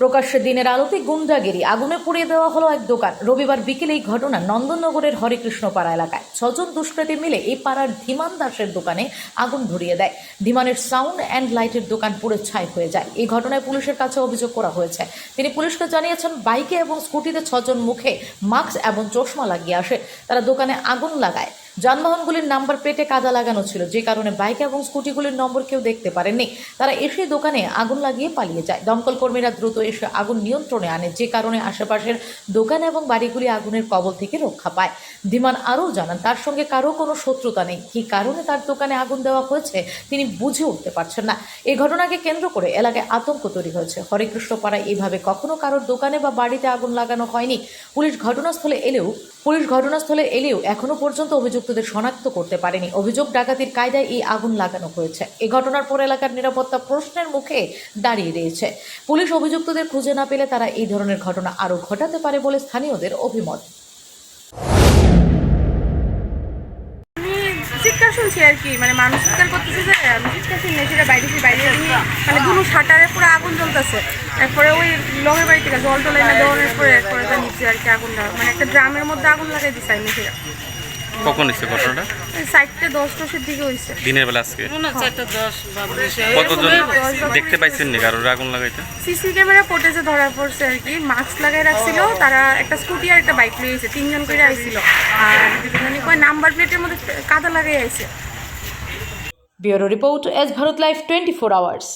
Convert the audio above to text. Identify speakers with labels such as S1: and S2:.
S1: প্রকাশ্যে দিনের আলোতে গুন্ডাগিরি, আগুনে পুড়িয়ে দেওয়া হলো এক দোকান। রবিবার বিকেলে এই ঘটনা নন্দননগরের হরেকৃষ্ণপাড়া এলাকায়। ছজন দুষ্কৃতী মিলে এই পাড়ার ধীমান দাসের দোকানে আগুন ধরিয়ে দেয়। ধীমানের সাউন্ড অ্যান্ড লাইটের দোকান পুড়ে ছাই হয়ে যায়। এই ঘটনায় পুলিশের কাছে অভিযোগ করা হয়েছে। তিনি পুলিশকে জানিয়েছেন, বাইকে এবং স্কুটিতে ছজন মুখে মাস্ক এবং চশমা লাগিয়ে আসে। তারা দোকানে আগুন লাগায়। যানবাহনগুলির নাম্বার প্লেটে কাদা লাগানো ছিল, যে কারণে বাইক এবং স্কুটিগুলির নম্বর কেউ দেখতে পারেননি। তারা এসে দোকানে আগুন লাগিয়ে পালিয়ে যায়। দমকল কর্মীরা দ্রুত এসে আগুন নিয়ন্ত্রণে আনে, যে কারণে আশেপাশের দোকান এবং বাড়িগুলি আগুনের কবল থেকে রক্ষা পায়। ধীমান আরও জানান, তার সঙ্গে কারও কোনো শত্রুতা নেই। কী কারণে তার দোকানে আগুন দেওয়া হয়েছে, তিনি বুঝে উঠতে পারছেন না। এই ঘটনাকে কেন্দ্র করে এলাকায় আতঙ্ক তৈরি হয়েছে। হরেকৃষ্ণ পাড়ায় এইভাবে কখনো কারোর দোকানে বা বাড়িতে আগুন লাগানো হয়নি। পুলিশ ঘটনাস্থলে এলেও পুলিশ ঘটনাস্থলে এলেও এখনও পর্যন্ত অভিযুক্তদের শনাক্ত করতে পারেনি। অভিযোগ, ডাকাতির কায়দায় এই আগুন লাগানো হয়েছে। এ ঘটনার পর এলাকার নিরাপত্তা প্রশ্নের মুখে দাঁড়িয়ে রয়েছে। পুলিশ অভিযুক্তদের খুঁজে না পেলে তারা এই ধরনের ঘটনা আরও ঘটাতে পারে বলে স্থানীয়দের অভিমত।
S2: শুনছি আর কি মানে মানুষ চিৎকার করতেছে যে, আমি চিৎকার শুনি সেটা বাইরে বাইরে মানে দুটো শাটারে পুরো আগুন জ্বলতেছে। তারপরে ওই লগের বাড়ি থেকে জল টলে না দেওয়ার পরে এরপরে নিচে আর কি আগুন মানে একটা ড্রামের মধ্যে আগুন লাগাই দিছে আমি সেটা
S3: কখন হয়েছে ঘটনাটা?
S2: সাইডটা দশ দশের দিকে হয়েছে।
S3: দিনের বেলা আজকে?
S4: না চারটা দশ বা বেশি
S3: কতজন দেখতে পাইছেন নি? কারোর আগুন লাগাইতে?
S2: সিসি ক্যামেরা ফুটেজে ধরা পড়ছে আর কি। মাস্ক লাগাই রাখছিল তারা একটা স্কুটি আর একটা বাইক এসেছে তিনজন করে আইছিল। আর মানে কয় নাম্বার প্লেটের মধ্যে কাদা লাগাই আইছে।
S1: Bureau report S Bharat live twenty four hours.